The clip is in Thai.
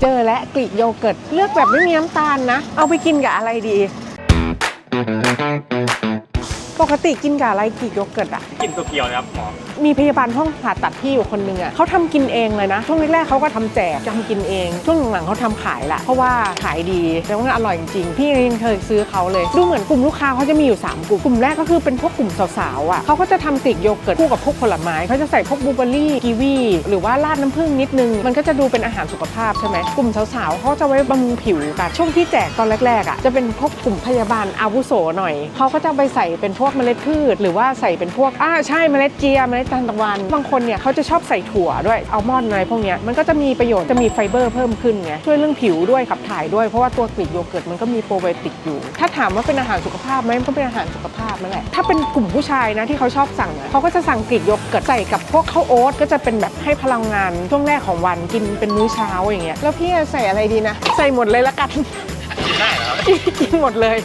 เจอและกรีกโยเกิร์ต เลือกแบบไม่มีน้ำตาลนะ เอาไปกินกับอะไรดี ปกติกินกับอะไรกรีกโยเกิร์ตอะกินตัวเกียวนะครับหมอมีพยาบาลห้องผ่าตัดพี่อยู่คนหนึงอะเขาทำกินเองเลยนะ ช่วงแรกๆเขาก็ทำแจกทำกินเอง ช่วงหลังๆเขาทำขายละเพราะว่าขายดีแล้วมันอร่อยจริงๆพี่ยังเคยซื้อเขาเลยดูเหมือนกลุ่มลูกค้าเขาจะมีอยู่ 3 กลุ่มกลุ่มแรกก็คือเป็นพวกกลุ่มสาวๆอะเขาก็จะทำติกโยเกิร์ตคู่กับพวกผลไม้เขาจะใส่พวกบลูเบอร์รี่กีวีหรือว่าราดน้ำผึ้งนิดนึงมันก็จะดูเป็นอาหารสุขภาพใช่ไหมกลุ่มสาวๆเขาจะไว้บำรุงผิวกันช่วงที่แจกตอนแรกๆอะจะเป็นพวกกลุ่มพยาบาลอาวุโสหน่อยเขาก็จะไปใส่เป็นพวกเมล็ดพืช หรือว่าใส่เป็นพวกอ่าใช่เมล็ดเจียเมล็ดทานตะวัน บางคนเนี่ยเขาจะชอบใส่ถั่วด้วยอัลมอนด์อะไรพวกเนี้ยมันก็จะมีประโยชน์จะมีไฟเบอร์เพิ่มขึ้นไงช่วยเรื่องผิวด้วยขับถ่ายด้วยเพราะว่าตัวกรีกโยเกิร์ตมันก็มีโปรไบโอติกอยู่ ถ้าถามว่าเป็นอาหารสุขภาพไหมมันก็เป็นอาหารสุขภาพนั่นแหละถ้าเป็นกลุ่มผู้ชายนะที่เขาชอบสั่งอะเขาก็จะสั่งกรีกโยเกิร์ตใส่กับพวกข้าวโอ๊ตก็จะเป็นแบบให้พลังงานช่วงแรกของวันกินเป็นมื้อเช้าอย่างเงี้ยแล้วพี่จะใส่อะไรดีนะ ใส่หมดเลยละกันกินได้เหรอครับกินหมดเลย